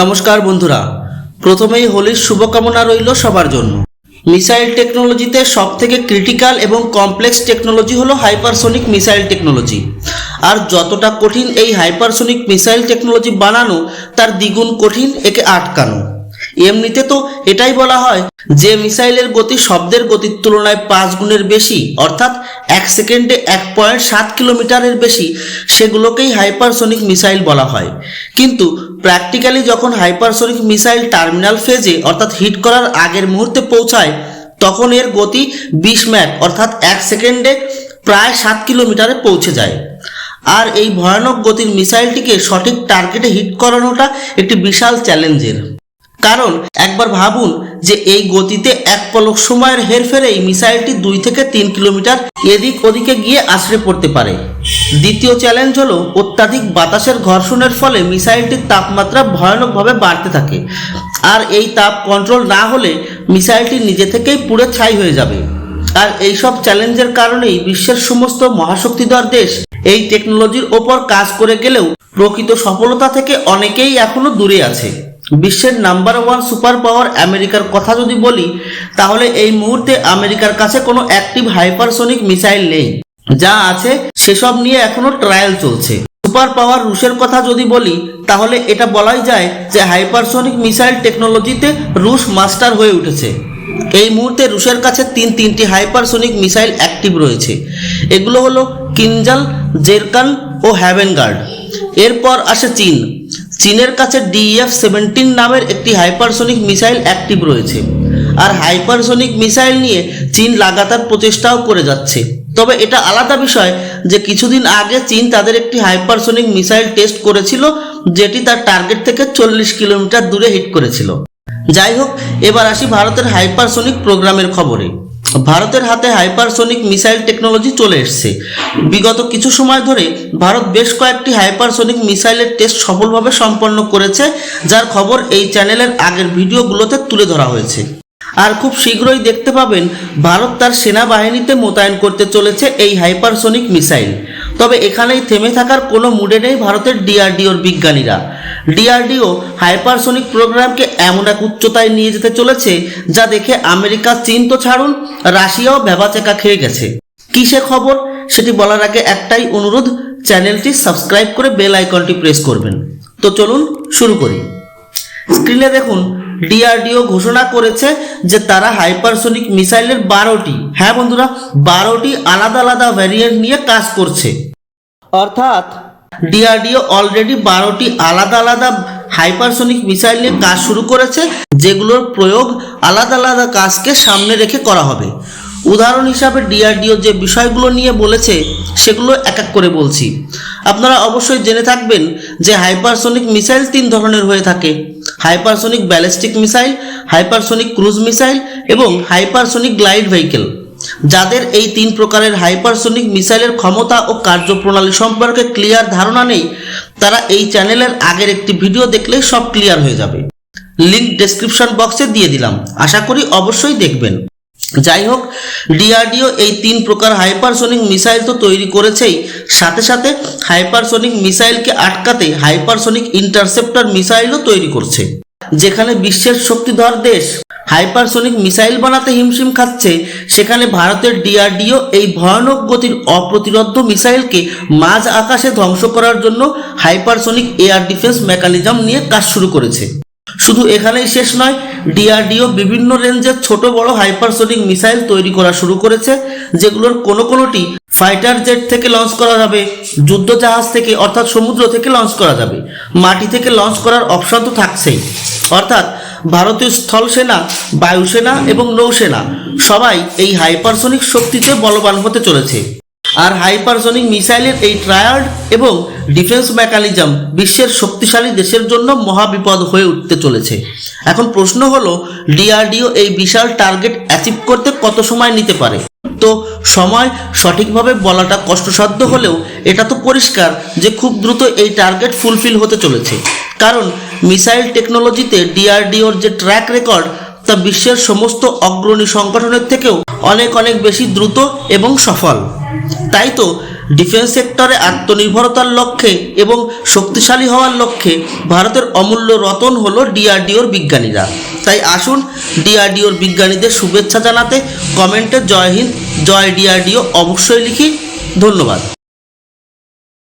নমস্কার বন্ধুরা, প্রথমেই হোলির শুভকামনা রইল সবার জন্য। মিসাইল টেকনোলজিতে সব থেকে ক্রিটিক্যাল এবং কমপ্লেক্স টেকনোলজি হলো হাইপারসোনিক মিসাইল টেকনোলজি। আর যতটা কঠিন এই হাইপারসোনিক মিসাইল টেকনোলজি বানানো, তার দ্বিগুণ কঠিন একে আটকানো। এমনিতে তো এটাই বলা হয় যে মিসাইলের গতি শব্দের গতির তুলনায় পাঁচ গুণের বেশি, অর্থাৎ এক সেকেন্ডে এক পয়েন্ট সাত কিলোমিটারের বেশি, সেগুলোকেই হাইপারসোনিক মিসাইল বলা হয়। কিন্তু প্র্যাকটিক্যালি যখন হাইপারসোনিক মিসাইল টার্মিনাল ফেজে, অর্থাৎ হিট করার আগের মুহূর্তে পৌঁছায়, তখন এর গতি বিশ ম্যাক, অর্থাৎ এক সেকেন্ডে প্রায় সাত কিলোমিটারে পৌঁছে যায়। আর এই ভয়ানক গতির মিসাইলটিকে সঠিক টার্গেটে হিট করানোটা একটি বিশাল চ্যালেঞ্জের। কারণ একবার ভাবুন যে এই গতিতে এক পলক সময়ের হেরফেরেই মিসাইলটি দুই থেকে তিন কিলোমিটার এদিক ওদিকে গিয়ে আছড়ে পড়তে পারে। দ্বিতীয় চ্যালেঞ্জ হলো, অত্যাধিক বাতাসের ঘর্ষণের ফলে মিসাইলটির তাপমাত্রা ভয়ানকভাবে বাড়তে থাকে। আর এই তাপ কন্ট্রোল না হলে মিসাইলটি নিজে থেকেই পুড়ে ছাই হয়ে যাবে। আর এইসব চ্যালেঞ্জের কারণেই বিশ্বের সমস্ত মহাশক্তিধর দেশ এই টেকনোলজির ওপর কাজ করে গেলেও প্রকৃত সফলতা থেকে অনেকেই এখনও দূরে আছে। বিশ্বের নাম্বার ওয়ান সুপার পাওয়ার আমেরিকার কথা যদি বলি, তাহলে এই মুহূর্তে আমেরিকার কাছে কোনো অ্যাক্টিভ হাইপারসোনিক মিসাইল নেই। যা আছে, সেসব নিয়ে এখনও ট্রায়াল চলছে। সুপার পাওয়ার রুশের কথা যদি বলি, তাহলে এটা বলাই যায় যে হাইপারসোনিক মিসাইল টেকনোলজিতে রুশ মাস্টার হয়ে উঠেছে। এই মুহূর্তে রুশের কাছে তিন তিনটি হাইপারসোনিক মিসাইল অ্যাক্টিভ রয়েছে। এগুলো হলো কিনজাল, জেরকান ও হ্যাভেনগার্ড। এরপর আসে চীন। চীনের কাছে ডিএফ সেভেন্টিন নামের একটি হাইপারসোনিক মিসাইল অ্যাক্টিভ রয়েছে। আর হাইপারসোনিক মিসাইল নিয়ে চীন লাগাতার প্রচেষ্টাও করে যাচ্ছে। তবে এটা আলাদা বিষয় যে কিছুদিন আগে চীন তাদের একটি হাইপারসোনিক মিসাইল টেস্ট করেছিল, যেটি তার টার্গেট থেকে চল্লিশ কিলোমিটার দূরে হিট করেছিল। যাই হোক, এবার আসি ভারতের হাইপারসোনিক প্রোগ্রামের খবরে। ভারতের হাতে হাইপারসোনিক মিসাইল টেকনোলজি চলে এসছে। বিগত কিছু সময় ধরে ভারত বেশ কয়েকটি হাইপারসোনিক মিসাইলের টেস্ট সফলভাবে সম্পন্ন করেছে, যার খবর এই চ্যানেলের আগের ভিডিওগুলোতে তুলে ধরা হয়েছে। আর খুব শীঘ্রই দেখতে পাবেন, ভারত তার সেনাবাহিনীতে মোতায়েন করতে চলেছে এই হাইপারসোনিক মিসাইল। তবে এখানেই থেমে থাকার কোনো মুডে নেই ভারতের ডিআরডিওর বিজ্ঞানীরা। ডিআরডিও হাইপারসোনিক প্রোগ্রামকে এমন এক উচ্চতায় নিয়ে যেতে চলেছে যা দেখে আমেরিকা, চীন তো ছাড়ুন, রাশিয়াও ভেবাচেকা খেয়ে গেছে। কিসে খবর? সেটি বলার আগে একটাই অনুরোধ, চ্যানেলটি সাবস্ক্রাইব করে বেল আইকনটি প্রেস করবেন। তো চলুন শুরু করি। স্ক্রিনে দেখুন ডিআরডিও ঘোষণা করেছে যে তারা হাইপারসোনিক মিসাইলের বারোটি হ্যাঁ বন্ধুরা, বারোটি আলাদা আলাদা ভ্যারিয়েন্ট নিয়ে কাজ করছে। অর্থাৎ ডিআরডিও অলরেডি বারোটি আলাদা আলাদা হাইপারসোনিক মিসাইল নিয়ে কাজ শুরু করেছে, যেগুলোর প্রয়োগ আলাদা আলাদা কাজকে সামনে রেখে করা হবে। উদাহরণ হিসাবে ডিআরডিও যে বিষয়গুলো নিয়ে বলেছে, সেগুলো এক এক করে বলছি। আপনারা অবশ্যই জেনে থাকবেন যে হাইপারসোনিক মিসাইল তিন ধরনের হয়ে থাকে। Hypersonic ballistic missile hypersonic cruise missile এবং হাইপারসোনিক গ্লাইড ভেহিকেল যাদের এই তিন প্রকারের হাইপারসোনিক মিসাইলের ক্ষমতা ও কার্যপ্রণালী সম্পর্কে ক্লিয়ার ধারণা নেই, তারা এই চ্যানেলের আগের একটি ভিডিও দেখলেই সব ক্লিয়ার হয়ে যাবে। লিঙ্ক ডেসক্রিপশন বক্সে দিয়ে দিলাম। আশা করি অবশ্যই দেখবেন। যাই হোক, ডিআরডিও এই তিন প্রকার হাইপারসোনিক মিসাইল তো তৈরি করেছেই। সাথে সাথে হাইপারসোনিক মিসাইলকে আটকাতে হাইপারসোনিক ইন্টারসেপ্টর মিসাইলও তৈরি করছে, যেখানে বিশ্বের শক্তিধর দেশ। হাইপারসোনিক মিসাইল বানাতে হিমশিম খাচ্ছে, সেখানে ভারতের ডিআরডিও এই ভয়ানক গতির অপ্রতিরোধ্য মিসাইলকে মাঝ আকাশে ধ্বংস করার জন্য হাইপারসোনিক এয়ার ডিফেন্স মেকানিজম নিয়ে কাজ শুরু করেছে। শুধু এখানেই শেষ নয়, ডিআরডিও বিভিন্ন রেঞ্জের ছোট বড় হাইপারসোনিক মিসাইল তৈরি করা শুরু করেছে, যেগুলোর কোনো কোনোটি ফাইটার জেট থেকে লঞ্চ করা যাবে যুদ্ধ জাহাজ থেকে অর্থাৎ সমুদ্র থেকে লঞ্চ করা যাবে। মাটি থেকে লঞ্চ করার অপশন তো থাকছেই। অর্থাৎ ভারতীয় স্থল সেনা বায়ুসেনা এবং নৌসেনা সবাই এই হাইপারসোনিক শক্তিতে বলবান হতে চলেছে। আর হাইপারসোনিক মিসাইলের এই ট্রায়ার্ড এবং ডিফেন্স মেকানিজম বিশ্বের শক্তিশালী দেশের জন্য মহাবিপদ হয়ে উঠতে চলেছে। এখন প্রশ্ন হলো, ডিআরডিও এই বিশাল টার্গেট অ্যাচিভ করতে কত সময় নিতে পারে? তো সময় সঠিকভাবে বলাটা কষ্টসাধ্য হলেও এটা তো পরিষ্কার যে খুব দ্রুত এই টার্গেট ফুলফিল হতে চলেছে। কারণ মিসাইল টেকনোলজিতে ডিআরডিওর যে ট্র্যাক রেকর্ড তা বিশ্বের সমস্ত অগ্রণী সংগঠনের থেকেও অনেক অনেক বেশি দ্রুত এবং সফল। তাই তো ডিফেন্স সেক্টরে আত্মনির্ভরতার লক্ষ্যে এবং শক্তিশালী হওয়ার লক্ষ্যে ভারতের অমূল্য রতন হলো ডিআরডিওর বিজ্ঞানীরা। তাই আসুন ডিআরডিওর বিজ্ঞানীদের শুভেচ্ছা জানাতে কমেন্টে জয় হিন্দ, জয় ডিআরডিও অবশ্যই লিখি। ধন্যবাদ।